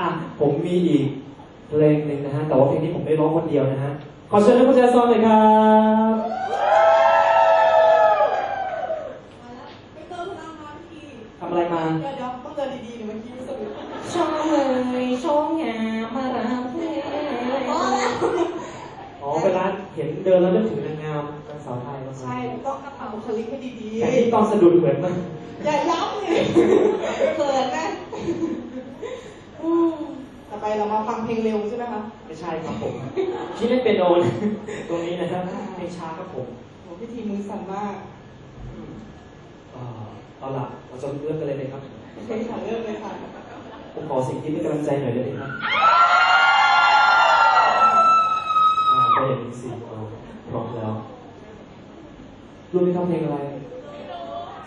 อะผมมีอีกเพลงหนึ่งนะฮะแต่ว่าเพลงนี้ผมไม่ร้องคนเดียวนะฮะขอเชิญท่านผู้ชมซอนเลยครับไม่เติมพลังงานพี่ทำอะไรมาเดี๋ยวเดี๋ยวต้องเดินดีๆเดี๋ยวเมื่อกี้สะดุดช่องเลยช่องงามมารับเพลงพอแล้วอ๋อเวลาเห็นเดินแล้วนึกถึงนางงามนางสาวไทยมากใช่ต้องทำบุคลิกให้ดีแต่ที่ตอนสะดุดเหมือนมากๆอย่าย้ำเลยเขินนะอืมต่อ ไปเรามาฟังเพลงเร็วใช่ไหมคะไม่ใช่ครับผม ที่เล่นเป็นโนนะตรงนี้นะครับเพลงช้าครับผมโหพิธีมือสั่นมากอ่าเอาล่ะเราจะเริ่มกันเลยไหมครับเพลงค่ะเริ่มเลยค่ะผมขอสิ่งที่เป็นกำลังใจหน่อยได้ไหมครับอ่าก็อย่างนี้สิเอาพร้อมแล้วรู้ไหมครับเพลงอะไร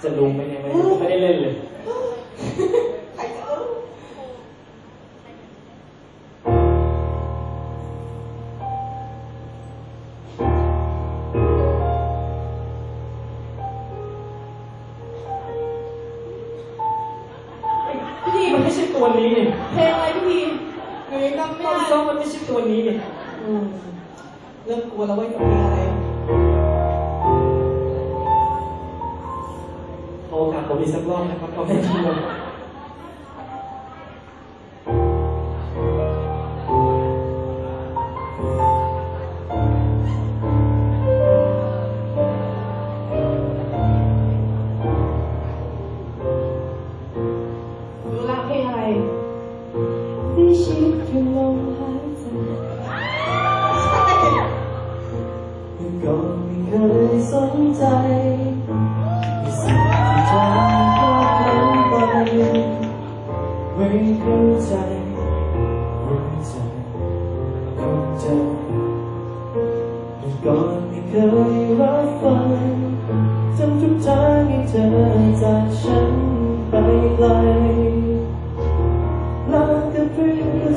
จะรู้ไหมเนี่ยไม่ไม่ได้เล่นเลย ตัวนี้นี่เพลงอะไรพี่พีหนูยังจำไม่ต้นได้ซ้อมมันไม่ใช่ตัวนี้นี่อืมเริ่มกลัวแล้วเว้ยกับเพลงอะไรขอโอกาสผมอีกสักรอบนะครับเอาให้ทีเลย คิดอยู่ลมหายใจก็ไม่เคยสนใจในสิ่งที่เธอพลาดพลั้งไปไม่เข้าใจหัวใจของเธอแต่ก่อนไม่เคยรับฟังจำทุกทางให้เธอจากฉันไปไกล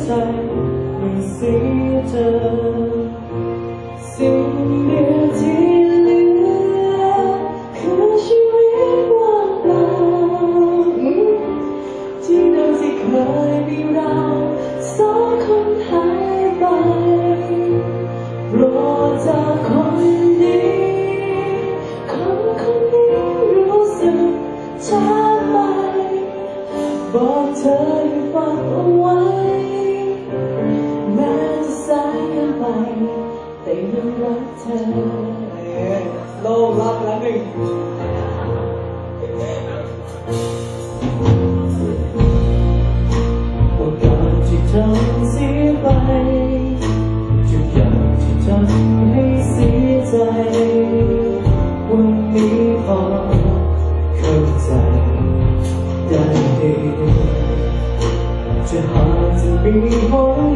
ใจไม่เสียเธอสิ่งเดียวที่เหลือคือชีวิตว่างเปล่าที่เดิมที่เคยมีเราสองคนหายไปรอจากคนดีคนคนนี้รู้สึกช้าไปบอกเธอให้ฟังเอาไว้ เธอเออโลกรอบละหนึ่งโอกาสที่ทำเสียไปทุกอย่างที่ทำให้เสียใจ วันนี้พอเข้าใจได้ดีจะหาจะมีหน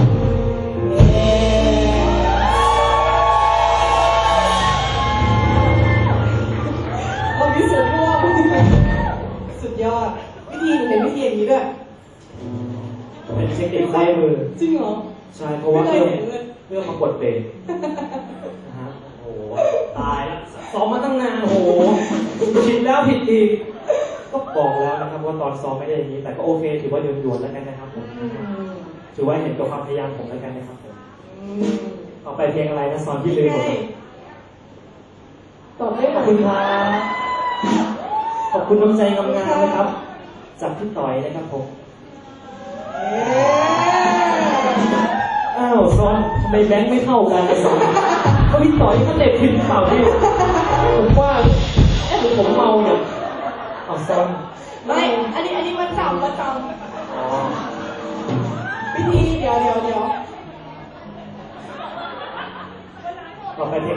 สึกช้าไปเทคนิคซ้ายมือ จริงเหรอ ใช่ เพราะว่าไม่เคเพื่ยอเห็นเลยเพื่อมากดเบรกนะฮะโอ้โห ตายแล้วซ้อมมาตั้งนาน โอ้โห ผิดแล้วผิดอีก ก็บอกแล้วนะครับว่าตอนซ้อมไม่ได้อย่างนี้ แต่ก็โอเค ถือว่าหยวนๆแล้วกันนะครับผมอืมถือว่าเห็นกับความพยายามผมแล้วกันนะครับผมอืมต่อไปเพลงอะไรนะซอนที่ลืมหมดเลยตอบได้ขอบคุณครับ ขอบคุณน้ำใจงามๆนะครับ จากพี่ต่อยนะครับผมเอ๊ะอ้าวซอนทำไมแบงค์ไม่เท่ากันเลยซอนเขาพี่ต่อยเขาเด็กผิดหรือเปล่าพี่ผมว่าเอ๊ะหรือผมเมาเนี่ยเอาซอนไม่ อันนี้อันนี้มันต่ำมันต่อ๋อำวิธีเดี๋ยวเดี๋ยวเดี๋ยวต่อไปเพลง